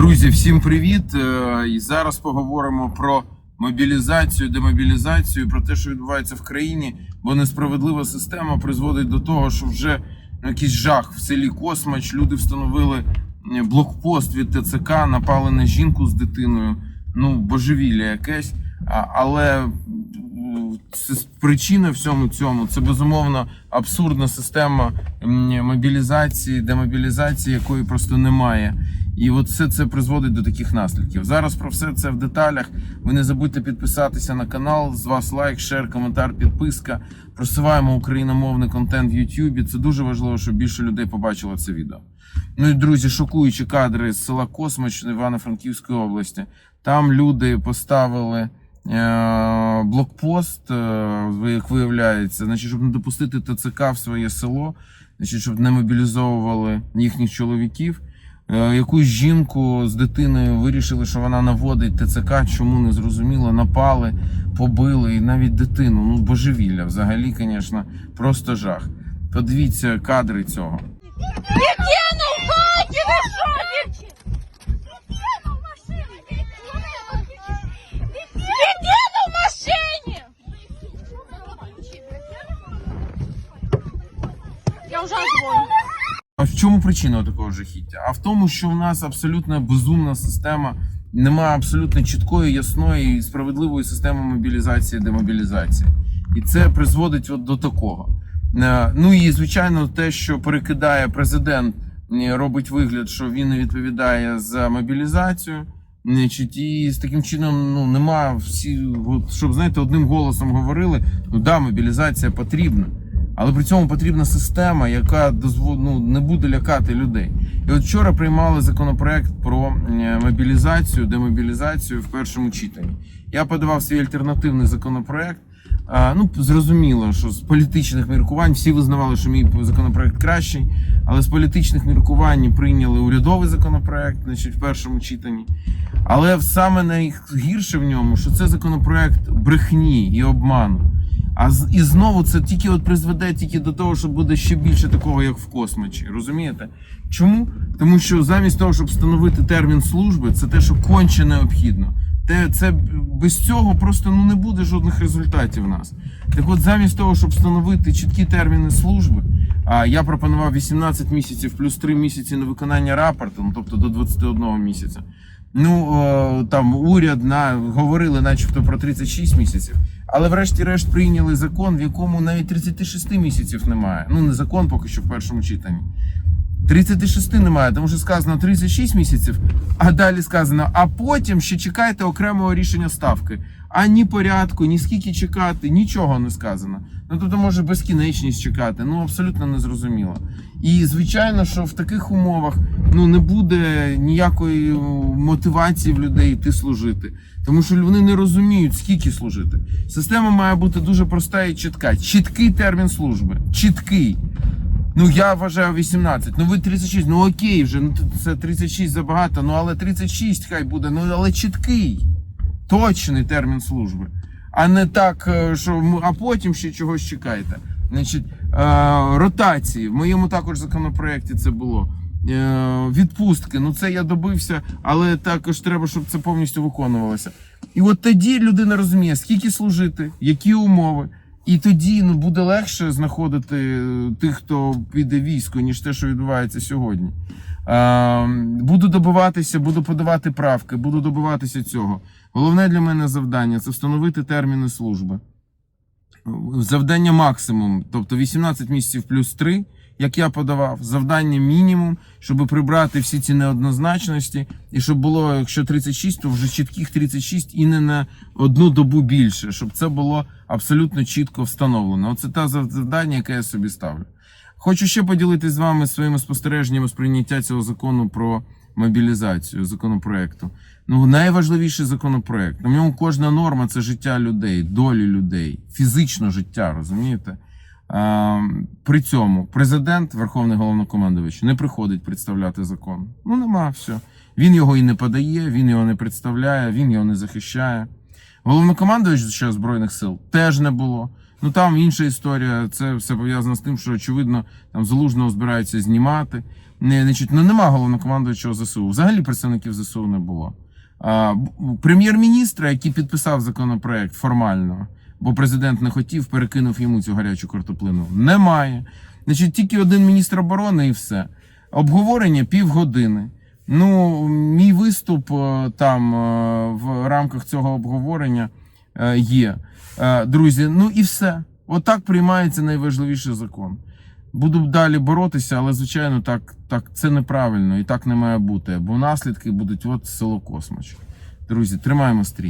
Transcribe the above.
Друзі, всім привіт! Е, І зараз поговоримо про мобілізацію, демобілізацію, про те, що відбувається в країні, бо несправедлива система призводить до того, що вже ну, якийсь жах в селі Космач. Люди встановили е, блокпост від ТЦК, напали на жінку з дитиною. Ну, божевілля якесь. Але це причина всьому цьому це безумовно абсурдна система мобілізації, демобілізації, якої просто немає. І от все це призводить до таких наслідків. Зараз про все це в деталях. Ви не забудьте підписатися на канал. З вас лайк, шер, коментар, підписка. Просуваємо україномовний контент в Ютубі. Це дуже важливо, щоб більше людей побачило це відео. Ну і друзі, шокуючі кадри з села Космач Івано-Франківської області. Там люди поставили е, блокпост, е, як виявляється, значить, щоб не допустити ТЦК в своє село, значить, щоб не мобілізовували їхніх чоловіків. Е, Якусь жінку з дитиною вирішили, що вона наводить ТЦК, чому не зрозуміло, напали, побили і навіть дитину. Ну, божевілля, взагалі, звісно, просто жах. Подивіться кадри цього. Я вже дзвоню. А в чому причина такого жахіття? А в тому, що в нас абсолютно безумна система, немає абсолютно чіткої, ясної і справедливої системи мобілізації, демобілізації. І це призводить от до такого. Е, Ну і звичайно, те, що перекидає президент, робить вигляд, що він не відповідає за мобілізацію. Значить, і з таким чином ну немає всі, щоб знаєте, одним голосом говорили: ну да, мобілізація потрібна. Але при цьому потрібна система, яка ну, не буде лякати людей. І от вчора приймали законопроект про мобілізацію, демобілізацію в першому читанні. Я подавав свій альтернативний законопроект. Ну, зрозуміло, що з політичних міркувань всі визнавали, що мій законопроект кращий, але з політичних міркувань прийняли урядовий законопроект, значить, в першому читанні. Але саме найгірше в ньому, що це законопроект брехні і обману. А і знову це тільки от призведе тільки до того, що буде ще більше такого, як в космочі. Розумієте? Чому? Тому що замість того, щоб встановити термін служби, це те, що конче необхідно. Те, це без цього просто ну не буде жодних результатів в нас. Так от, замість того, щоб встановити чіткі терміни служби, а я пропонував 18 місяців плюс 3 місяці на виконання рапорту, ну тобто до 21 місяця. Ну там уряд на говорили, начебто, про 36 місяців, але врешті-решт прийняли закон, в якому навіть 36 місяців немає. Ну не закон, поки що в першому читанні. 36 немає, тому що сказано 36 місяців, а далі сказано, а потім ще чекайте окремого рішення ставки. А ні порядку, ні скільки чекати, нічого не сказано. Ну тобто може безкінечність чекати. Ну абсолютно незрозуміло. І звичайно, що в таких умовах ну не буде ніякої мотивації в людей йти служити, тому що вони не розуміють, скільки служити. Система має бути дуже проста і чітка. Чіткий термін служби. Чіткий. Ну я вважаю 18. Ну ви 36. Ну окей, вже ну це 36 забагато. Ну але 36 хай буде. Ну але чіткий, точний термін служби. А не так, е, що а потім ще чогось чекайте. Значить, е, ротації. В моєму також законопроєкті це було. Е, відпустки. Ну це я добився, але також треба, щоб це повністю виконувалося. І от тоді людина розуміє, скільки служити, які умови. І тоді ну буде легше знаходити е, тих, хто піде військо, ніж те, що відбувається сьогодні. Е, буду добиватися, буду подавати правки, буду добиватися цього. Головне для мене завдання це встановити терміни служби. Завдання максимум, тобто 18 місяців плюс 3, як я подавав, завдання мінімум, щоб прибрати всі ці неоднозначності, і щоб було, якщо 36, то вже чітких 36 і не на одну добу більше, щоб це було абсолютно чітко встановлено. Оце те завдання, яке я собі ставлю. Хочу ще поділитися з вами своїми спостереженнями з прийняття цього закону про мобілізацію законопроекту. Ну, найважливіший законопроект. На ньому кожна норма це життя людей, долі людей, фізично життя, розумієте? При цьому президент, Верховний головнокомандувач, не приходить представляти закон. Ну, нема все. Він його і не подає, він його не представляє, він його не захищає. Головнокомандувач ще Збройних сил теж не було. Ну там інша історія. Це все пов'язано з тим, що очевидно там залужного збираються знімати. Не, значить, ну нема головнокомандуючого ЗСУ. Взагалі представників ЗСУ не було. Прем'єр-міністра, який підписав законопроект формально, бо президент не хотів, перекинув йому цю гарячу картоплину. Немає. Значить, тільки один міністр оборони і все. Обговорення півгодини. Ну, мій виступ е, там е, в рамках цього обговорення е, є. Друзі, ну і все. Отак приймається найважливіший закон. Буду далі боротися, але звичайно, так, так це неправильно і так не має бути, бо наслідки будуть от село Космач. Друзі, тримаємо стрій.